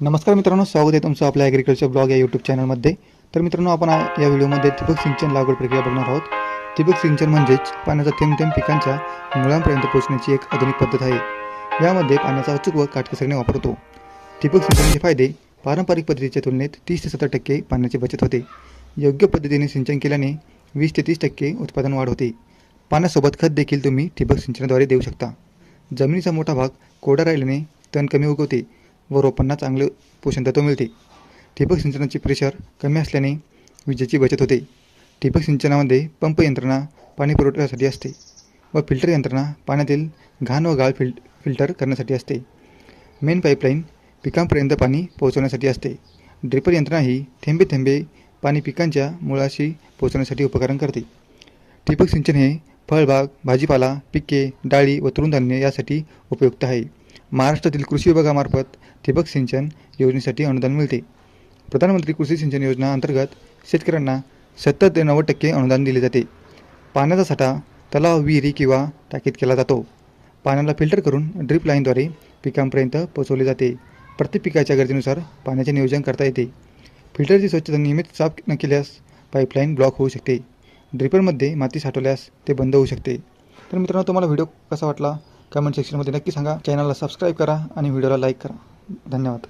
नमस्कार मित्रांनो स्वागत आहे तुमचं आपल्या ॲग्रिकल्चर ब्लॉग या यूट्यूब चॅनलमध्ये तर मित्रांनो आपण या व्हिडिओमध्ये ठिबक सिंचन लागवड प्रक्रिया बघणार आहोत. ठिबक सिंचन म्हणजेच पाण्याचा थेंब थेंब पिकांच्या मुळांपर्यंत पोहोचण्याची एक आधुनिक पद्धत आहे. यामध्ये पाण्याचा अचूक व काटकसरीने वापर होतो ठिबक सिंचनाचे फायदे पारंपरिक पद्धतीच्या तुलनेत तीस ते सत्तर टक्के पाण्याची बचत होते. योग्य पद्धतीने सिंचन केल्याने वीस ते तीस टक्के उत्पादन वाढ होते. पाण्यासोबत खत देखील तुम्ही ठिबक सिंचनाद्वारे देऊ शकता. जमिनीचा मोठा भाग कोरडा राहिल्याने तण कमी उगवते. व रोपांना चांगले पोषणतत्व मिळते. ठिबक सिंचनाचे प्रेशर कमी असल्याने विजेची बचत होते. ठिबक सिंचनामध्ये पंप यंत्रणा पाणी पुरवठ्यासाठी असते व फिल्टर यंत्रणा पाण्यातील घाण व गाळ फिल फिल्टर करण्यासाठी असते. मेन पाईपलाईन पिकांपर्यंत पाणी पोहोचवण्यासाठी असते. ड्रिपर यंत्रणा ही थेंबे थेंबे पाणी पिकांच्या मुळाशी पोहोचवण्यासाठी उपकरण करते. ठिबक सिंचन हे फळबाग भाजीपाला पिके डाळी व तृणधान्य यासाठी उपयुक्त आहे. महाराष्ट्रातील कृषी विभागामार्फत ठिबक सिंचन योजनेसाठी अनुदान मिळते. प्रधानमंत्री कृषी सिंचन योजना अंतर्गत शेतकऱ्यांना सत्तर ते नव्वद टक्के अनुदान दिले जाते. पाण्याचा साठा तलाव विहिरी किंवा टाकीत केला जातो. पाण्याला फिल्टर करून ड्रीप लाईनद्वारे पिकांपर्यंत पोहोचवले जाते. प्रत्येक पिकाच्या गरजेनुसार पाण्याचे नियोजन करता येते. फिल्टरची स्वच्छता नियमित साफ न केल्यास पाईपलाईन ब्लॉक होऊ शकते. ड्रिपरमध्ये माती साठवल्यास ते बंद होऊ शकते. तर मित्रांनो तुम्हाला व्हिडिओ कसा वाटला? कमेंट सेक्शनमध्ये नक्की सांगा. चॅनलला सबस्क्राईब करा आणि व्हिडिओला लाईक करा. धन्यवाद.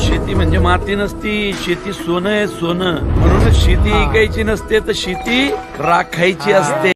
शेती म्हणजे माती नसती शेती सोनं आहे सोनं. म्हणूनच शेती ऐकायची नसते तर शेती राखायची असते.